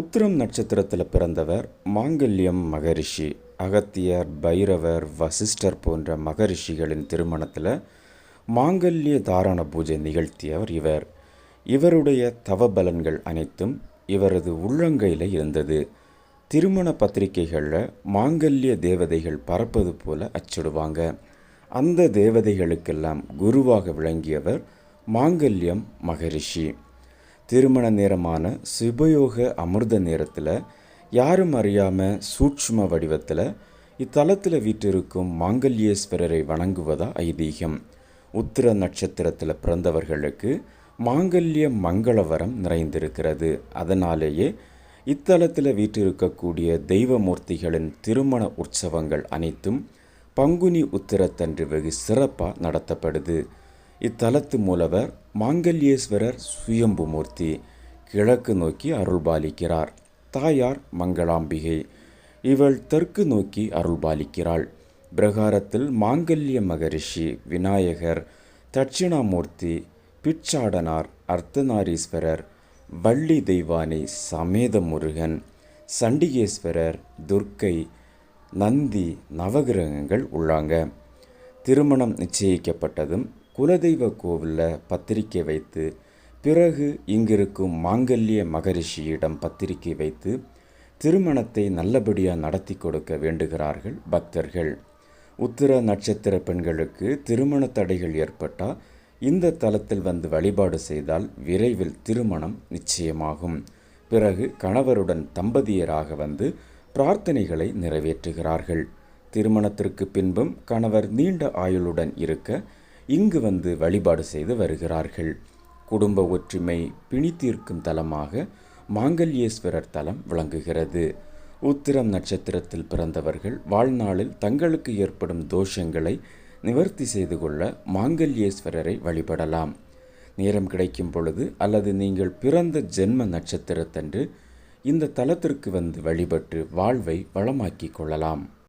உத்திரம் நட்சத்திரத்தில் பிறந்தவர் மாங்கல்யம் மகரிஷி அகத்தியர் பைரவர் வசிஷ்டர் போன்ற மகரிஷிகளின் திருமணத்தில் மாங்கல்ய தாரண பூஜை நிகழ்த்தியவர் இவர். இவருடைய தவபலன்கள் அனைத்தும் இவரது உள்ளங்கையில் இருந்தது. திருமண பத்திரிகைகளில் மாங்கல்ய தேவதைகள் பறப்பது போல அச்சிடுவாங்க. அந்த தேவதைகளுக்கெல்லாம் குருவாக விளங்கியவர் மாங்கல்யம் மகரிஷி. திருமண நேரமான சுபயோக அமிர்த நேரத்தில் யாரும் அறியாமல் சூட்சும வடிவத்தில் இத்தலத்தில் வீற்றிருக்கும் மாங்கல்யேஸ்வரரை வணங்குவதா ஐதீகம். உத்திர நட்சத்திரத்தில் பிறந்தவர்களுக்கு மாங்கல்ய மங்களவரம் நிறைந்திருக்கிறது. அதனாலேயே இத்தலத்தில் வீற்றிருக்கக்கூடிய தெய்வமூர்த்திகளின் திருமண உற்சவங்கள் அனைத்தும் பங்குனி உத்திரத்தன்று வெகு சிறப்பாக நடத்தப்படுது. இத்தலத்து மூலவர் மாங்கல்யேஸ்வரர் சுயம்புமூர்த்தி கிழக்கு நோக்கி அருள்பாலிக்கிறார். தாயார் மங்களாம்பிகை. இவள் தெற்கு நோக்கி அருள்பாலிக்கிறாள். பிரகாரத்தில் மாங்கல்ய மகரிஷி விநாயகர் தட்சிணாமூர்த்தி பிச்சாடனார் அர்த்தநாரீஸ்வரர் வள்ளி தெய்வானை சமேத முருகன் சண்டிகேஸ்வரர் துர்க்கை நந்தி நவகிரகங்கள் உள்ளாங்க. திருமணம் நிச்சயிக்கப்பட்டதும் குலதெய்வ கோவிலில் பத்திரிக்கை வைத்து பிறகு இங்கிருக்கும் மாங்கல்ய மகரிஷியிடம் பத்திரிக்கை வைத்து திருமணத்தை நல்லபடியாக நடத்தி கொடுக்க வேண்டுகிறார்கள் பக்தர்கள். உத்திர நட்சத்திர பெண்களுக்கு திருமண தடைகள் ஏற்பட்டால் இந்த தலத்தில் வந்து வழிபாடு செய்தால் விரைவில் திருமணம் நிச்சயமாகும். பிறகு கணவருடன் தம்பதியராக வந்து பிரார்த்தனைகளை நிறைவேற்றுகிறார்கள். திருமணத்திற்கு பின்பும் கணவர் நீண்ட ஆயுளுடன் இருக்க இங்கு வந்து வழிபாடு செய்து வருகிறார்கள். குடும்ப ஒற்றுமை பிணி தீர்க்கும் தலமாக மாங்கல்யேஸ்வரர் தலம் விளங்குகிறது. உத்திரம் நட்சத்திரத்தில் பிறந்தவர்கள் வாழ்நாளில் தங்களுக்கு ஏற்படும் தோஷங்களை நிவர்த்தி செய்து கொள்ள மாங்கல்யேஸ்வரரை வழிபடலாம். நேரம் கிடைக்கும் பொழுது அல்லது நீங்கள் பிறந்த ஜென்ம நட்சத்திரத்தன்று இந்த தலத்திற்கு வந்து வழிபட்டு வாழ்வை வளமாக்கிக் கொள்ளலாம்.